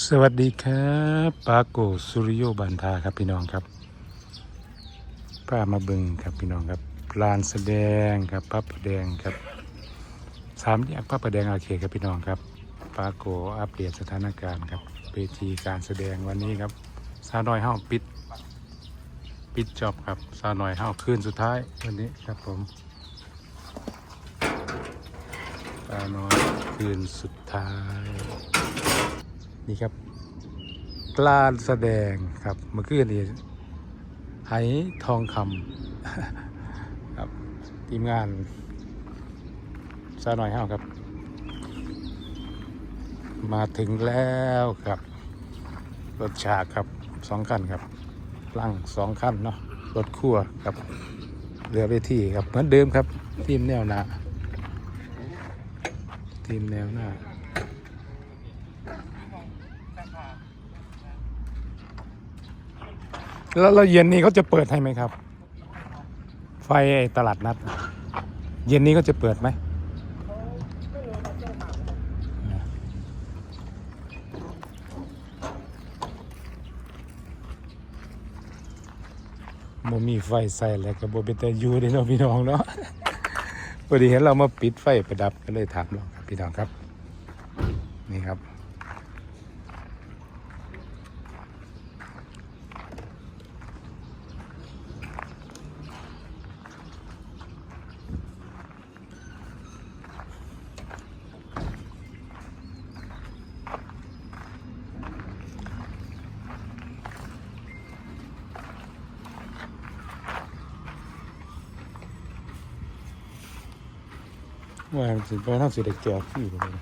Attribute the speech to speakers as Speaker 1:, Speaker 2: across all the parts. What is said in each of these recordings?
Speaker 1: สวัสดีครับปาโกสุริโยบันทาครับพี่น้องครับป้ามาบึงครับพี่น้องครับลานแสดงครับพระประแดงครับสามแยกพระประแดงอาเขตครับพี่น้องครับปาโกอัปเดตสถานการณ์ครับเวทีการแสดงวันนี้ครับสาวน้อยเฮ้าปิด ปิดจอบครับสาวน้อยเฮ้าคืนสุดท้ายวันนี้ครับผมสาวน้อยคืนสุดท้าย นี่ครับกล้าแสดงครับเมื่อคืนนี้ไหทองคำครับทีมงานซาหน่อยห้าครับ มาถึงแล้วครับรถฉากครับสองคันครับลั่งสองคันเนาะรถคั่วครับเรือเวทีครับเหมือนเดิมครับ ทีมแนวหน้าทีมแนวหน้า แล้วแล้วเย็นนี้เขาจะเปิดให้ไหมครับ ไฟไอ้ตลาดนัด เย็นนี้เขาจะเปิดไหมบ่มีไฟใส่แล้วก็บ่เป็นแต่อยู่เด้เนาะพี่น้องเนาะพอดีเห็นเรามาปิดไฟประดับก็เลยถามเราครับพี่น้องครับ นี่ครับ ว่ามันสิไปทางสิได้แก่ที่เลย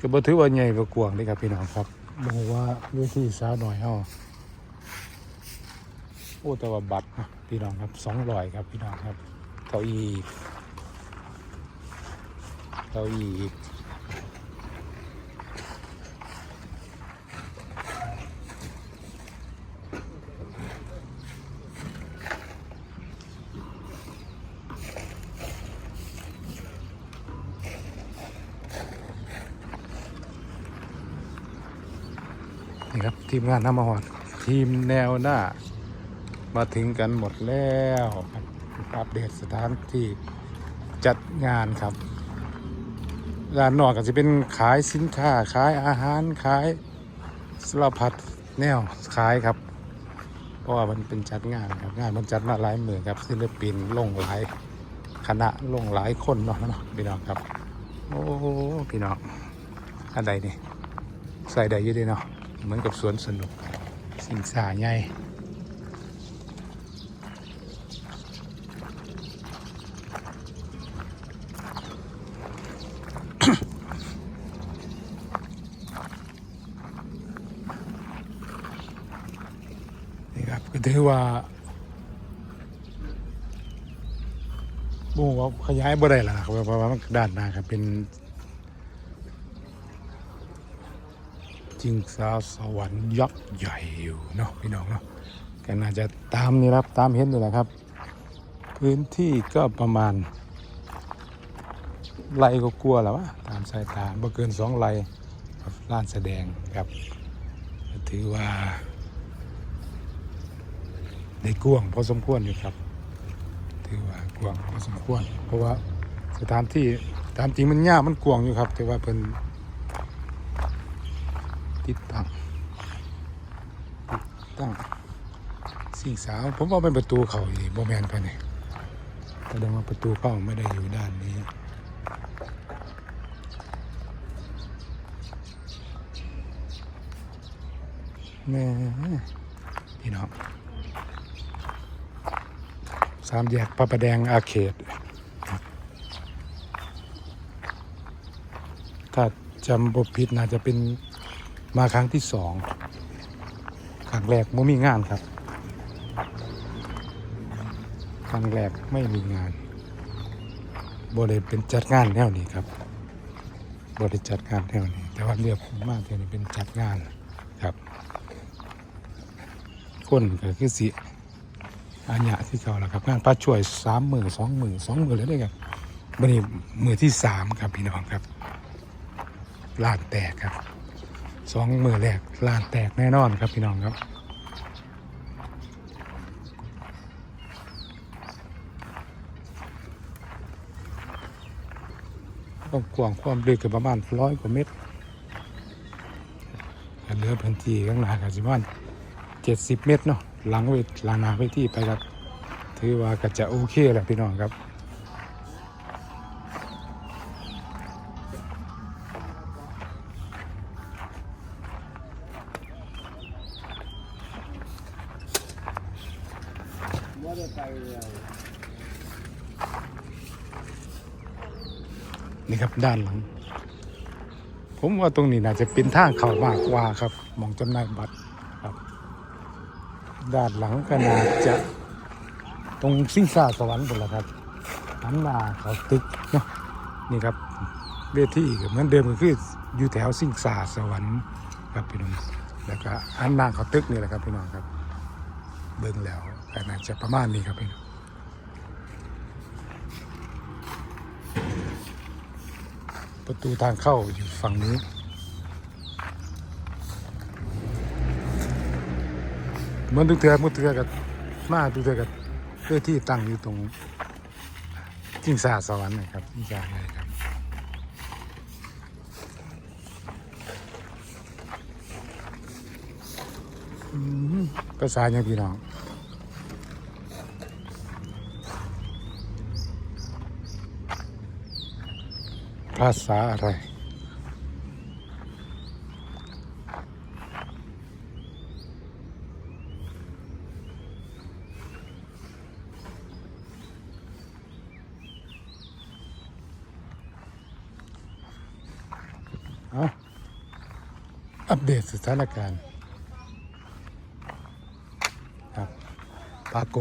Speaker 1: ก็บ่ถือว่าใหญ่บ่กวางเด้ครับพี่น้องครับบ่ฮู้ว่าเวทีสาวน้อยเฮาโอ้แต่ว่าบัตรนะพี่น้องครับ200ครับพี่น้องครับเก้าอี้เก้าอี้ นี่ครับ ทีมงานน้ำมาหอดทีมแนวหน้า มาถึงกันหมดแล้วครับอัปเดตสถานที่จัดงานครับร้านนอกก็จะเป็นขายสินค้าขายอาหารขายสารพัดแนวขายครับ เพราะว่ามันเป็นจัดงานครับงานมันจัดมาหลายหมื่นครับศิลปินลงหลายคณะลงหลายคนเนาะนะพี่น้องครับ โอ้พี่น้องอันใดนี่ใส่ได้อยี่ดีเนาะ เหมือนกับสวนสนุก สิงสาใหญ่นี่ครับก็ถือว่าบ่ว่าขยายบ่ได้ล่ะครับเพราะว่ามันด้านหน้าครับเป็น จริงสาวสวรรค์ยักษ์ใหญ่อยู่เนาะพี่น้องเนาะก็น่าจะตามนี่ครับตามเห็นนี่แหละครับ พื้นที่ก็ประมาณไร่ก็กลัวแล้ววะตามสายตาบ่เกินสองไร่ครับร้านแสดงครับถือว่าได้กว้างพอสมควรอยู่ครับ ถือว่ากว้างพอสมควร เพราะว่าสถานที่ตามจริงมันยากมันกว้างอยู่ครับ แต่ว่าเพิ่น ติดตั้งติดตั้งสิ่งสาวผมว่าเป็นประตูเขาอีกโบแมนไปเนี่ยแสดงว่าประตูเข้าไม่ได้อยู่ด้านนี้แม่พี่น้องสามแยกพระประแดงอาเขตถ้าจำบผิดน่าจะเป็น มาครั้งที่สองครั้งแรกไม่มีงานครับ ครั้งแรกไม่มีงานบริเป็นจัดงานแนวนี้ครับบริจัดงานแนวนี้ แต่ว่าเรียกผมมากแถวนี้เป็นจัดงานครับ คนก็คือสิอันเนี้ยที่เขาแล้วครับงานป้าช่วยสามหมื่นสองหมื่นสองหมื่นเลยได้ครับวันนี้มือที่สามครับพี่น้องครับลานแตกครับ สองมือแรกลานแตกแน่นอนครับพี่น้องครับความกว้างความลึกก็ประมาณร้อยกว่าเมตรเหลือพื้นที่ข้างหน้าก็สิประมาณเจ็ดสิบเมตรเนาะหลังเวทหลังนาเวทีไปครับ ถือว่าก็จะโอเคแหละพี่น้องครับ นี่ครับด้านหลัง ผมว่าตรงนี้น่าจะเป็นทางเข้ามากกว่าครับ มองจำหน่ายบัตรครับ ด้านหลังก็น่าจะตรงซิ่งซาสวรรค์หมดแล้วครับหันนาเขาตึกเนาะนี่ครับเวทีเหมือนเดิมก็คืออยู่แถวซิ่งซาสวรรค์ครับพี่น้องแล้วก็หันหน้าเขาตึกนี่แหละครับพี่น้องครับ เบิ่งแล้ว ก็น่าจะประมาณนี้ครับพี่น้องประตูทางเข้าอยู่ฝั่งนี้ เหมือนทุกเทือมื่อเทือกับมาทุกเทือกับเพื่อที่ตั้งอยู่ตรงจิงสาสวรรค์นะครับจิงสาอะไรครับภาษาอย่างพี่น้อง ภาษาอะไรเอาอัปเดตสถานการณ์ครับปาโก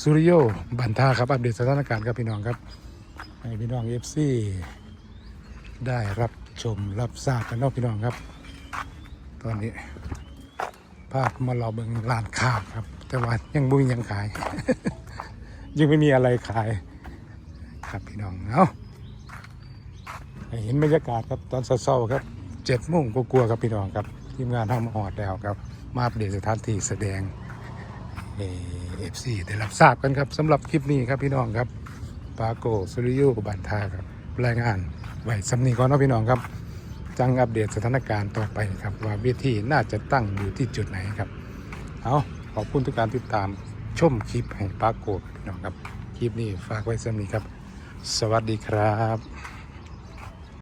Speaker 1: สุริโย บันทาครับ อัปเดตสถานการณ์ครับพี่น้องครับ ให้พี่น้องเอฟซี ได้รับชมรับทราบกันนาะพี่น้องครับ ตอนนี้ภาพมาเราเบิ่งร้านข้าวครับ แต่ว่ายังบุญยังขาย ยังไม่มีอะไรขาย ครับพี่น้องเอาเห็นบรรยากาศครับตอนเช้าครับเจ็ดโมงก็กลัวครับพี่น้องครับ ทีมงานทำมาหอดแล้วครับ มาอัปเดตสถานที่แสดงเอฟซีได้รับทราบกันครับสำหรับคลิปนี้ครับพี่น้องครับปาโกสุริโยบันทาครับรายงาน ไว้สำนีก่อนเนาะพี่น้องครับ จังอัปเดตสถานการณ์ต่อไปครับ ว่าเวทีน่าจะตั้งอยู่ที่จุดไหนครับ เอาขอบคุณทุกการติดตามชมคลิปให้ปาโกพี่น้องครับ คลิปนี้ฝากไว้สำนีครับ สวัสดีครับ